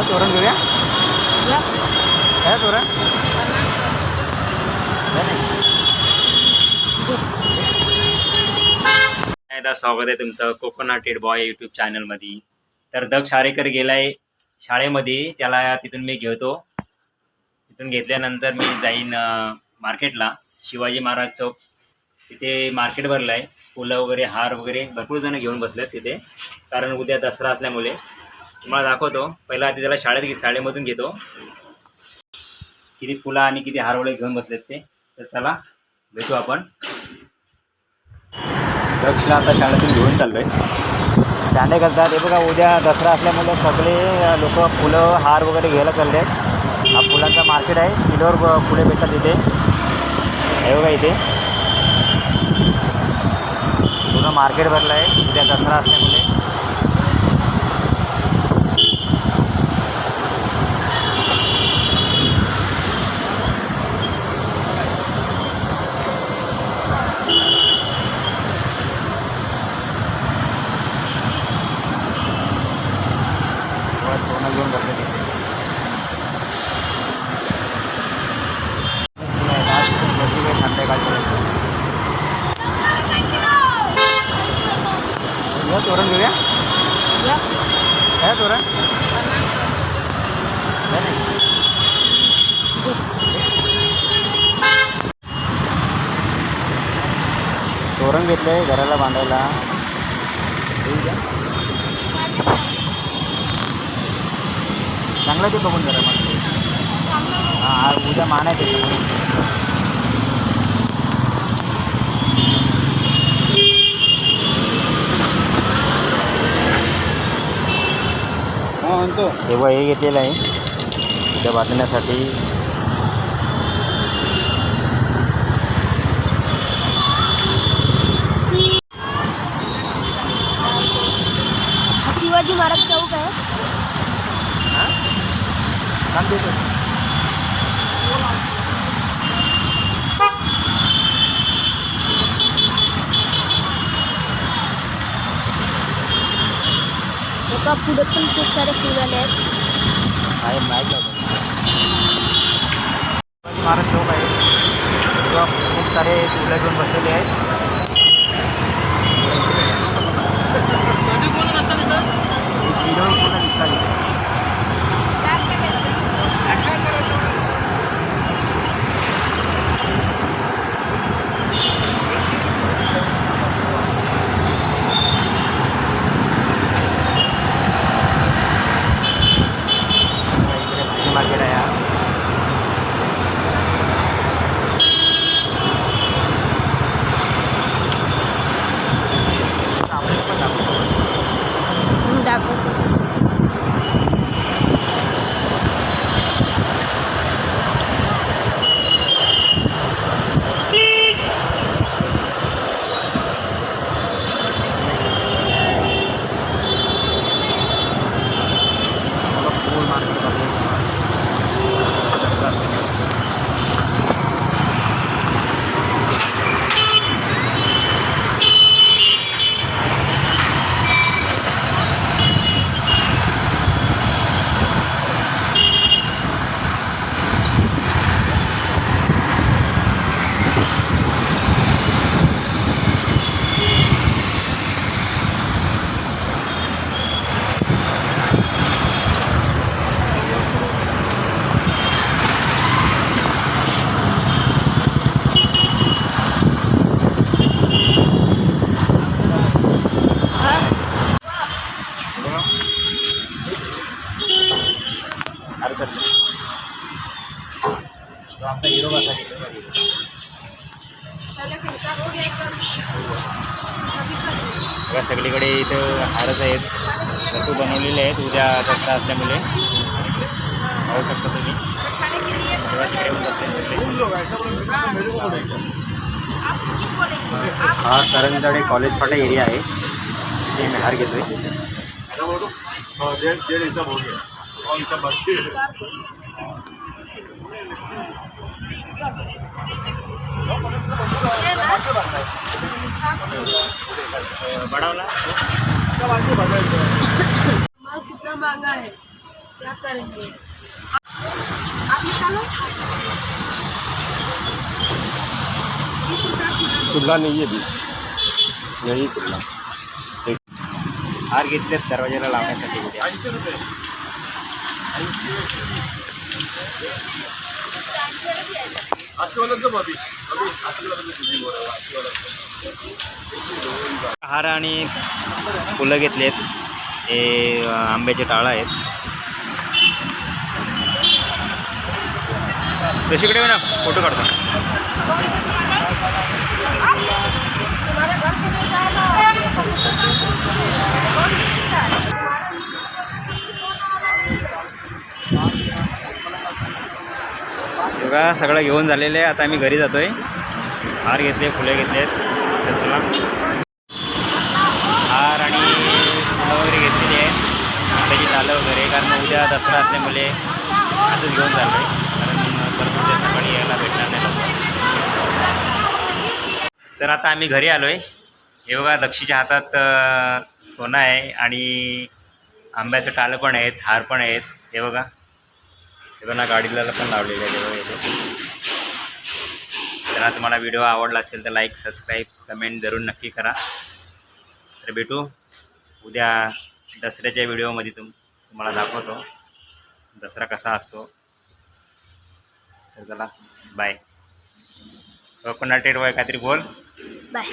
तुला तोरण घेऊया. काय तोरण. काय एकदा स्वागत आहे तुमचं कोकणाटेड बॉय यूट्यूब चॅनलमध्ये तर दग शारेकर गेलाय शाळेमध्ये त्याला तिथून मी घेतो. तिथून घेतल्यानंतर मी जाईन मार्केटला शिवाजी महाराज चौक. तिथे मार्केट भरलं आहे फुलं वगैरे हार वगैरे भरपूर जण घेऊन बसलेत तिथे. कारण उद्या दसरा असल्यामुळे. तुम्हाला दाखवतो. पहिला आधी त्याला शाळेत शाळेमधून घेतो. किती फुलं आणि किती हार वगैरे घेऊन बसलेत ते. तर चला भेटू आपण. दक्षला आता शाळेतून घेऊन चाललोय. दांडे घालतात. हे बघा उद्या दसरा असल्यामुळे सगळे लोक फुलं हार वगैरे घ्यायला चालले आहेत हा फुलांचा मार्केट आहे. किलोवर फुले भेटतात इथे. हे बघा इथे. पूर्ण मार्केट भरलं आहे उद्या दसरा असल्यामुळे. सोनं घेऊया तोरण घेऊया काय तोरण तोरण घेतलंय घराला बांधायला. ठीक आहे चांगलं ते बघून जरा मग हां उद्या मान आहे त्याच्यामुळे. तेव्हा हे घेतलेलं आहे. उद्या बांधण्यासाठी शिवाजी महाराज चौक आहे काम देतो पुढे पण खूप सारे फुल आले आहेत माहीत नव्हतं महाराज चौक आहे खूप सारे फुलं घेऊन बसलेले आहेत बघा सगळीकडे इथं हारच आहेत. भरपूर बनवलेले आहेत. उद्या दसरा असल्यामुळे. पाहू शकता तुम्ही. हा करंजडे कॉलेज फाटा एरिया आहे. तिथे मी हार घेतोय. हाँ बड़ा वाला माल कितना महँगा है क्या करेंगे आप निकालो नहीं है बीच यही खुला हार घेतले दरवाजाला लावण्यासाठी उद्या ऐंशी रुपये ऐंशी आशीर्वाद भाभी आशीर्वाद हार आणि फुलं घेतलेत हे आंब्याचे टाळं आहेत. तशीकडे ना फोटो काढतो. बघा सगळं घेऊन झालेलं आहे. आता आम्ही घरी जातोय. हार घेतले फुले घेतलेत घेतलं तुला हार आणि फुलं वगैरे घेतलेली आहे. त्याची झालं वगैरे कारण उद्या दसरा असल्यामुळे आजच घेऊन चाललो आहे. कारण परत उद्या सकाळी यायला भेटणार नाही लवकर. तर आता आम्ही घरी आलो आहे हे बघा दक्षीच्या हातात सोनं आहे आणि आंब्याचं टालं पण आहेत हार पण आहेत. हे बघा. हे बघा गाडीला पण लावलेलं आहे. तेव्हा इथे तर तुम्हाला व्हिडिओ आवडला असेल तर लाईक सबस्क्राईब कमेंट जरूर नक्की करा. तर भेटू उद्या दसऱ्याच्या व्हिडिओमध्ये तुम तुम्हाला दाखवतो. दसरा कसा असतो. तर चला बाय कोकणाटेड वय काहीतरी बोल. बाय